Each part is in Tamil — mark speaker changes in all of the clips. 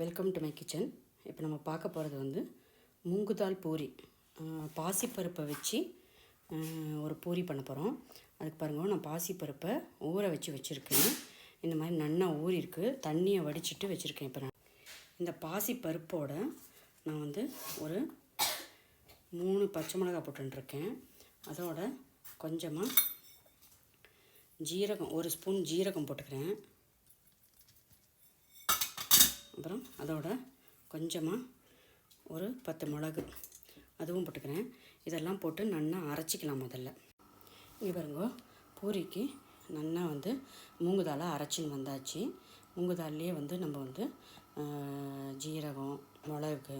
Speaker 1: வெல்கம் டு மை கிச்சன் இப்போ நம்ம பார்க்க போகிறது வந்து மூங்குதால் பூரி. பாசிப்பருப்பை வச்சு ஒரு பூரி பண்ண போகிறோம் அதுக்கு பாருங்க நான் பாசிப்பருப்பை ஊற வச்சு வச்சுருக்கேன். இந்த மாதிரி நன்னா ஊறி இருக்குது தண்ணியை வடிச்சிட்டு வச்சுருக்கேன் இப்போ நான். இந்த பாசிப்பருப்போட நான் வந்து ஒரு மூணு பச்சை மிளகா போட்டுருக்கேன். அதோட கொஞ்சமாக ஜீரகம் ஒரு ஸ்பூன் ஜீரகம் போட்டுக்கிறேன். அப்புறம் அதோட கொஞ்சமாக ஒரு பத்து மிளகு. அதுவும் போட்டுக்கிறேன். இதெல்லாம் போட்டு நல்லா அரைச்சிக்கலாம் முதல்ல. இங்கே பாருங்க பூரிக்கு நல்லா வந்து மூங்குதாலாக அரைச்சின்னு வந்தாச்சு. மூங்குதாலையே வந்து நம்ம வந்து ஜீரகம் மிளகு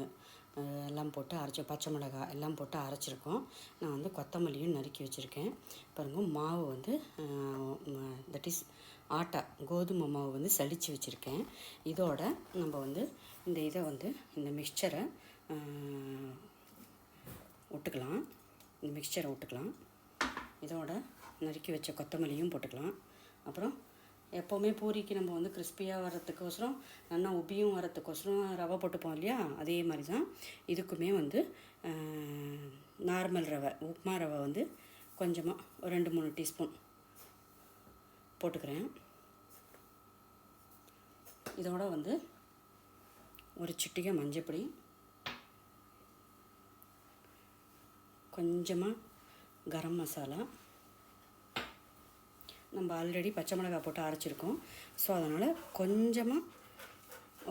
Speaker 1: எல்லாம் போட்டு அரைச்சி பச்சை மிளகாய் எல்லாம் போட்டு அரைச்சிருக்கோம். நான் வந்து கொத்தமல்லியும் நறுக்கி வச்சுருக்கேன். பாருங்க மாவு வந்து தட் இஸ் ஆட்டா கோதுமை மாவு வந்து சளிச்சு வச்சுருக்கேன். இதோட நம்ம வந்து இந்த இதை வந்து இந்த மிக்சரை விட்டுக்கலாம் இந்த மிக்சரை விட்டுக்கலாம் இதோட நறுக்கி வச்ச கொத்தமல்லியும் போட்டுக்கலாம். அப்புறம் எப்போவுமே பூரிக்கு நம்ம வந்து கிறிஸ்பியாக வர்றதுக்கோசரம் நல்லா உப்பியும் வர்றதுக்கோசரம் ரவை போட்டுப்போம் இல்லையா? அதே மாதிரி தான் இதுக்குமே வந்து நார்மல் ரவை உப்புமா ரவை வந்து கொஞ்சமாக ஒரு ரெண்டு மூணு டீஸ்பூன் போட்டுக்கிறேன். இதோட வந்து ஒரு சிட்டிகை மஞ்சப்பொடி. கொஞ்சமாக கரம் மசாலா. நம்ம ஆல்ரெடி பச்சை மிளகாய் போட்டு அரைச்சிருக்கோம். ஸோ அதனால் கொஞ்சமாக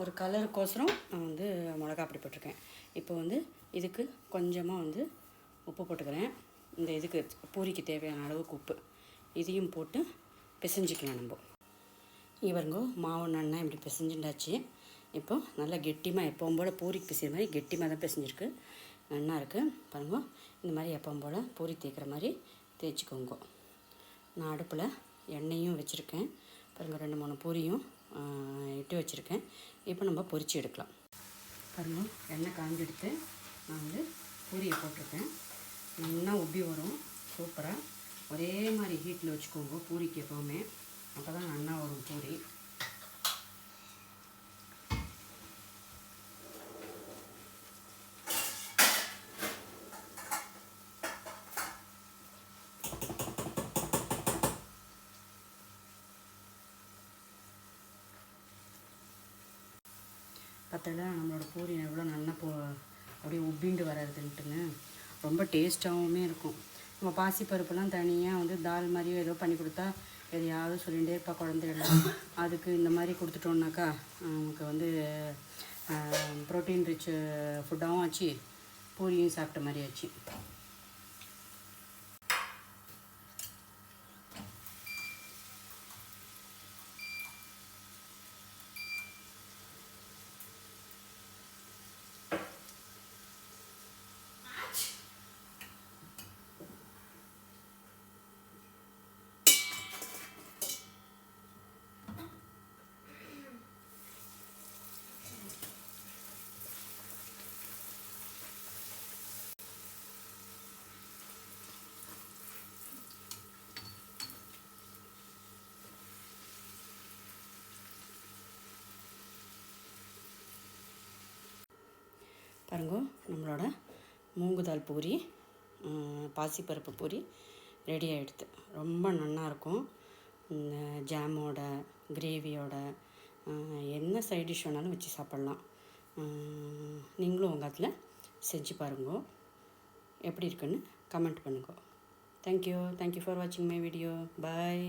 Speaker 1: ஒரு கலருக்கோசரம் நான் வந்து மிளகா அப்படி போட்டிருக்கேன். இப்போ வந்து இதுக்கு கொஞ்சமாக வந்து உப்பு போட்டுக்கிறேன். இந்த இதுக்கு பூரிக்கு தேவையான அளவுக்கு உப்பு. இதையும் போட்டு பிசைஞ்சிக்கலாம் நம்ம. இவருங்க மாவு நன்னா இப்படி பிசைஞ்சுட்டாச்சு. இப்போ நல்லா கெட்டிமாக எப்பவும் போல் பூரிக்கு பிசைகிற மாதிரி கெட்டிமாக தான் பிசைஞ்சிருக்கு. நன்னா இருக்குது பாருங்க இந்த மாதிரி எப்பவும் போல் பூரி தேய்க்கிற மாதிரி தேய்ச்சிக்கோங்க. நான் அடுப்பில் எண்ணெயும் வச்சுருக்கேன். பாருங்கள் ரெண்டு மூணு பூரியும் இட்டு வச்சுருக்கேன். இப்போ நம்ம பொரித்து எடுக்கலாம். பாருங்க எண்ணெய் காஞ்செடுத்து நான் வந்து பூரியை போட்டிருக்கேன். நல்லா உப்பி வரும். சூப்பராக ஒரே மாதிரி ஹீட்டில் வச்சுக்கோங்க. பூரிக்கு எப்போவுமே. அப்போ தான் நல்லா வரும் பூரி. பார்த்தல நம்மளோட பூரி எவ்வளோ நல்லா போ அப்படியே உப்பிண்டு வர்றதுன்ட்டுங்க ரொம்ப டேஸ்ட்டாகவும் இருக்கும். நம்ம பாசிப்பருப்புலாம் தனியாக வந்து தால் மாதிரியோ ஏதோ பண்ணி கொடுத்தா எதையாவது சொல்லிகிட்டே இருப்பா குழந்தைகள்லாம் அதுக்கு இந்த மாதிரி கொடுத்துட்டோம்னாக்கா நமக்கு வந்து ப்ரோட்டீன் ரிச் ஃபுட்டாகவும் ஆச்சு பூரியும் சாப்பிட்ட மாதிரி ஆச்சு. பாருங்க நம்மளோட மூங்குதால் பூரி பாசிப்பருப்பு பூரி ரெடி ஆகிடுது ரொம்ப நல்லாயிருக்கும் இந்த ஜாமோட கிரேவியோட என்ன சைட் டிஷ் வேணாலும் வச்சு சாப்பிட்லாம். நீங்களும் உங்கள் அதில் செஞ்சு பாருங்க. எப்படி இருக்குன்னு கமெண்ட் பண்ணுங்க. Thank you thank you for வாட்சிங் மை வீடியோ பாய்